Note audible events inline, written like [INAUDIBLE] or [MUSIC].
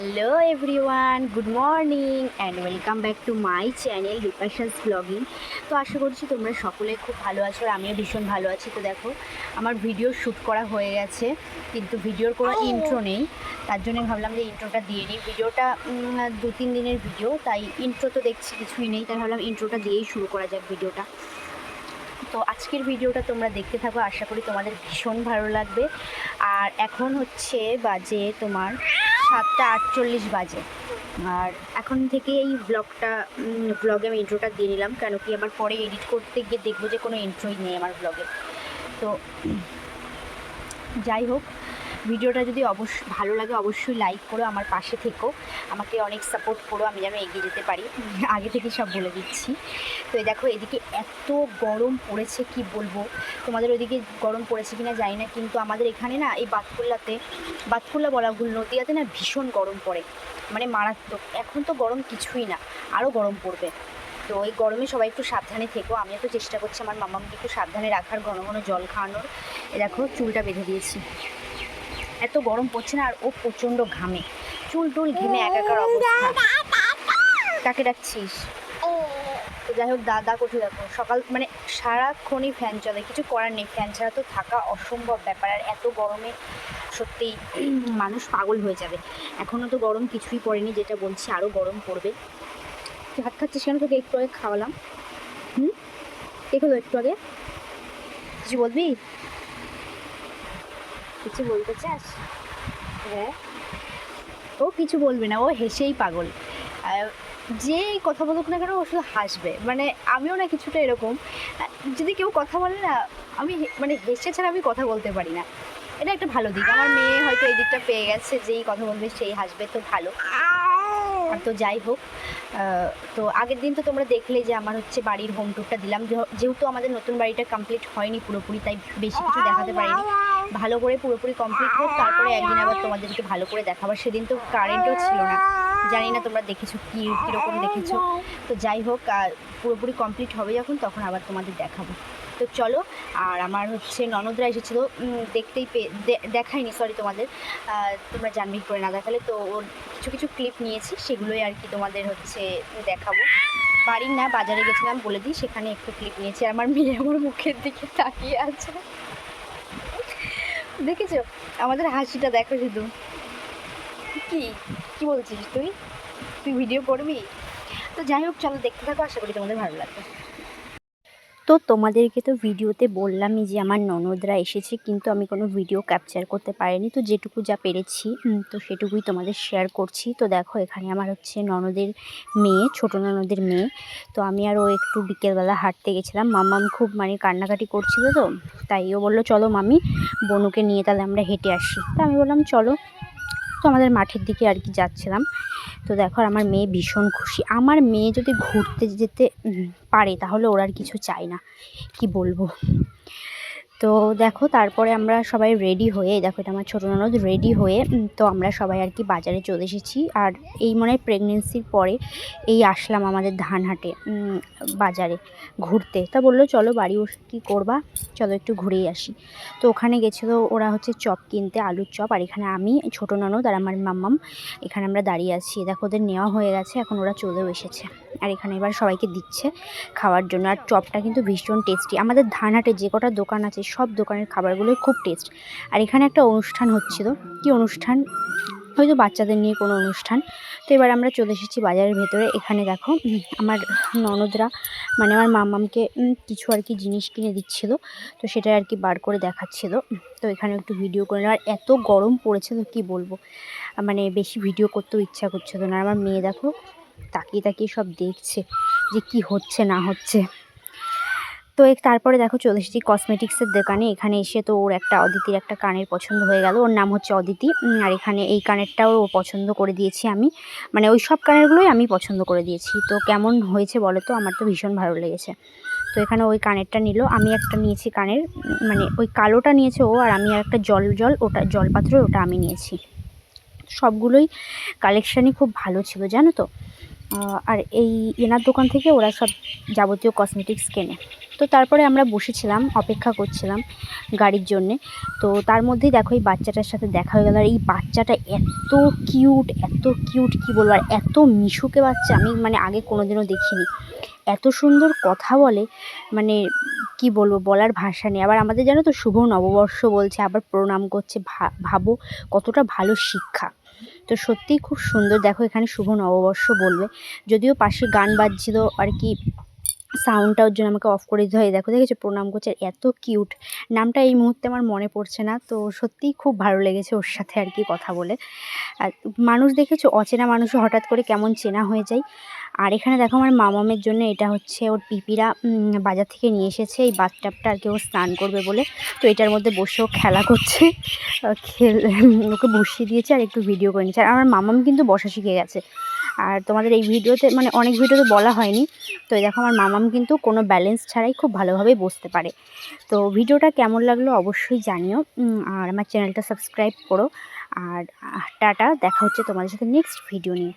Hello everyone good morning and welcome back to my channel Bipasha's blogging তো আশা করছি তোমরা সকলে খুব ভালো আছো আর আমিও ভীষণ ভালো আছি। তো দেখো আমার ভিডিও শ্যুট করা হয়ে গেছে কিন্তু ভিডিওর কোনো ইন্ট্রো নেই। তার জন্য ভাবলাম যে ইন্ট্রোটা দিয়ে নিই। ভিডিওটা দু তিন দিনের ভিডিও তাই ইন্ট্রো তো দেখছি কিছুই নেই। তাই ভাবলাম ইন্ট্রোটা দিয়েই শুরু করা যাক ভিডিওটা তো আজকের ভিডিওটা তোমরা দেখতে থাকো। আশা করি তোমাদের ভীষণ ভালো লাগবে। আর এখন হচ্ছে বাজে তোমার সাতটা আটচল্লিশ বাজে। আর এখন থেকে এই ব্লগটা ব্লগে আমি ইন্ট্রোটা দিয়ে নিলাম কেন কি আমার পরে এডিট করতে গিয়ে দেখব যে কোনো ইন্ট্রোই নেই আমার ব্লগে তো, যাই হোক ভিডিওটা যদি অবশ্য ভালো লাগে অবশ্যই লাইক করো আমার পাশে থেকো। আমাকে অনেক সাপোর্ট করো, আমি যেন এগিয়ে যেতে পারি। [LAUGHS] আগে থেকে সব বলে দিচ্ছি। তো দেখো, এদিকে এত গরম পড়েছে, কি বলব? তোমাদের ওইদিকে গরম পড়েছে কিনা জানি না, কিন্তু আমাদের এখানে না, এই বাতকুল্লাতে, বাতকুল্লা বলা ভুল, নদিয়াতে না ভীষণ গরম পড়ে। মানে মারাত্মক। এখন তো গরম কিছুই না আরও গরম পড়বে। তো এই গরমে সবাই একটু সাবধানে থেকো। আমিও তো চেষ্টা করছি আমার মামাকে একটু সাবধানে রাখার, ঘন ঘন জল খাওয়ানোর। দেখো, চুলটা বেঁধে দিয়েছি। এত গরম পড়ছে না আর ও প্রচণ্ড ঘামে। চুল টুল ঘেমে একাকার অবস্থা। কাকে ডাকছিস? তো যাই হোক দাদা কোথায় দেখো? সকাল মানে সারাক্ষণই ফ্যান চলে, কিছু করার নেই। ফ্যান ছাড়া তো থাকা অসম্ভব ব্যাপার। আর এত গরমে সত্যি মানুষ পাগল হয়ে যাবে। এখনও তো গরম কিছুই পড়েনি, যেটা বলছি আরও গরম পড়বে। তুই ভাত খাচ্ছিস কেন? তোকে একটু আগে খাওয়ালাম। হুম? কে হলো একটু আগে? কিছু বলবি? কিছু বলতে চাস? হ্যাঁ। ও কিছু বলবে না ও হেসেই পাগল। যে কথা বলুক না কেন ও শুধু হাসবে। মানে আমিও না কিছুটা এরকম। যদি কেউ কথা বলে না আমি মানে হেসে ছাড়া আমি কথা বলতে পারি না। এটা একটা ভালো দিক। আমার মেয়ে হয়তো এই দিকটা পেয়ে গেছে যেই কথা বলবে সেই হাসবে তো ভালো। আর তো যাই হোক তো আগের দিন তো তোমরা দেখলে যে আমার হচ্ছে বাড়ির হোম ট্যুরটা দিলাম। যেহেতু আমাদের নতুন বাড়িটা কমপ্লিট হয়নি পুরোপুরি, তাই বেশি কিছু দেখাতে পারিনি। ভালো করে পুরোপুরি কমপ্লিট হোক, তারপরে একদিন আবার তোমাদেরকে ভালো করে দেখাবার সেদিন তো কারেন্টও ছিল না। জানি না তোমরা দেখেছ কি, কীরকম দেখেছ। তো যাই হোক পুরোপুরি কমপ্লিট হবে যখন, তখন আবার তোমাদের দেখাবো। তো চলো, আর আমার হচ্ছে ননদরা এসেছিল দেখতেই পে দেখাইনি সরি তোমাদের। তোমরা জানবি করে না দেখালে, তো ওর কিছু কিছু ক্লিপ নিয়েছি, সেগুলোই আর কি তোমাদের হচ্ছে দেখাবো। বাড়ির না, বাজারে গেছিলাম বলে দিই, সেখানে একটু ক্লিপ নিয়েছি আমার মেয়ে আমার মুখের দিকে তাকিয়ে আছে। দেখেছ? আমাদের হাসিটা দেখো শুধু। কি? কি বলছিস তুই? তুই ভিডিও করবি? তো যাই হোক, চলো দেখতে থাকো, আশা করি তোমাদের ভালো লাগবে। তো তোমাদেরকে তো ভিডিওতে বললামই যে আমার ননদরা এসেছে, কিন্তু আমি কোনো ভিডিও ক্যাপচার করতে পারিনি। তো যেটুকু যা পেরেছি তো সেটুকুই তোমাদের শেয়ার করছি। তো দেখো, এখানে আমার হচ্ছে ননদের মেয়ে, ছোট ননদের মেয়ে। তো আমি আর ও একটু বিকেলবেলা হাঁটতে গেছিলাম। মাম্মাম খুব মানে কান্নাকাটি করছিল তো, তাই ও বলল, চলো মামি বনুকে নিয়ে তাহলে আমরা হেঁটে আসি। তো আমি বললাম, চলো। তো আমাদের মাঠের দিকে আর কি যাচ্ছিলাম। তো দেখো আমার মেয়ে ভীষণ খুশি। আমার মেয়ে যদি ঘুরতে যেতে পারে তাহলে ওরা আর কিছু চায় না। কি বলব? তো দেখো, তারপরে আমরা সবাই রেডি হয়ে দেখো এটা আমার ছোটো ননদ রেডি হয়ে তো আমরা সবাই আর কি বাজারে চলে এসেছি। আর এই মনে হয় প্রেগনেন্সির পরে এই আসলাম আমাদের ধানহাটে বাজারে ঘুরতে। তা বলল, চলো বাড়ি কী করবা? চলো একটু ঘুরেই আসি। তো ওখানে গেছিল, ওরা হচ্ছে চপ কিনতে, আলুর চপ, আর এখানে আমি, ছোটো ননদ আর আমার মাম্মাম, এখানে আমরা দাঁড়িয়ে আছি। দেখো, ওদের নেওয়া হয়ে গেছে, এখন ওরা চলেও এসেছে। আর এখানে এবার সবাইকে দিচ্ছে খাওয়ার জন্য। আর চপটা কিন্তু ভীষণ টেস্টি আমাদের ধানহাটে যে কটা দোকান আছে, সব দোকানের খাবারগুলোই খুব টেস্ট আর এখানে একটা অনুষ্ঠান হচ্ছিল। কি অনুষ্ঠান? হয়তো বাচ্চাদের নিয়ে কোনো অনুষ্ঠান। তো এবার আমরা চলে এসেছি বাজারের ভেতরে। এখানে দেখো আমার ননদরা মানে আমার মামামকে কিছু আর কি জিনিস কিনে দিচ্ছিল। তো সেটা আর কি বার করে দেখাচ্ছিল। তো এখানে একটু ভিডিও করে নেওয়ার এত গরম পড়েছে তো কী বলব? মানে বেশি ভিডিও করতেও ইচ্ছা করছিল না। আর আমার মেয়ে দেখো তাকিয়ে তাকিয়ে সব দেখছে যে কি হচ্ছে, না হচ্ছে। তো তারপরে দেখো চলে এসেছি কসমেটিক্সের দোকানে। এখানে এসে তো ওর একটা অদিতির একটা কানের পছন্দ হয়ে গেল। ওর নাম হচ্ছে অদিতি। আর এখানে এই কানেরটাও ও পছন্দ করে দিয়েছি আমি। মানে ওই সব কানেরগুলোই আমি পছন্দ করে দিয়েছি। তো কেমন হয়েছে বলো তো? আমার তো ভীষণ ভালো লেগেছে। তো এখানে ওই কানেরটা নিল। আমি একটা নিয়েছি কানের মানে ওই কালোটা নিয়েছে ও, আর আমি আর একটা জল জল, ওটা জলপাত্র ওটা আমি নিয়েছি। সবগুলোই কালেকশানই খুব ভালো ছিল, জানো তো? আর এই এনার দোকান থেকে ওরা সব যাবতীয় কসমেটিক্স কেনে। তো তারপরে আমরা বসেছিলাম, অপেক্ষা করছিলাম গাড়ির জন্যে। তো তার মধ্যেই দেখো এই বাচ্চাটার সাথে দেখা হয়ে গেল। আর এই বাচ্চাটা এত কিউট এত কিউট কী বলব? আর এত মিশুকে বাচ্চা, আমি মানে আগে কোনোদিনও দেখিনি। এত সুন্দর কথা বলে মানে কি বলব বলার ভাষা নেই। আবার আমাদের জানো তো শুভ নববর্ষ বলছে, আবার প্রণাম করছে ভাবো কতটা ভালো শিক্ষা। তো সত্যিই খুব সুন্দর। দেখো এখানে শুভ নববর্ষ বলবে। যদিও পাশে গান বাজছিল আর কি সাউন্ডটা ওর জন্য আমাকে অফ করে দিতে হয়। দেখো, দেখেছ? প্রণাম করছে এত কিউট নামটা এই মুহূর্তে আমার মনে পড়ছে না, তো সত্যিই খুব ভালো লেগেছে ওর সাথে আর কি কথা বলে। আর মানুষ দেখেছ? অচেনা মানুষও হঠাৎ করে কেমন চেনা হয়ে যায়। আর এখানে দেখো আমার মামামের জন্য এটা হচ্ছে ওর পিপিরা বাজার থেকে নিয়ে এসেছে। এই বাথটাবটা আর কি ও স্নান করবে বলে। তো এটার মধ্যে বসেও খেলা করছে। খেল ওকে বসিয়ে দিয়েছে আর একটু ভিডিও করে নিচ্ছে। আর আমার মামাম কিন্তু বসা শিখে গেছে। আর তোমাদের এই ভিডিওতে মানে অনেক ভিডিওতে বলা হয়নি। তো এই দেখো আমার মামাম কিন্তু কোনো ব্যালেন্স ছাড়াই খুব ভালোভাবে বসতে পারে। তো ভিডিওটা কেমন লাগল অবশ্যই জানিও। আর আমার চ্যানেলটা সাবস্ক্রাইব করো। আর টাটা, দেখা হচ্ছে তোমাদের সাথে নেক্সট ভিডিও নিয়ে।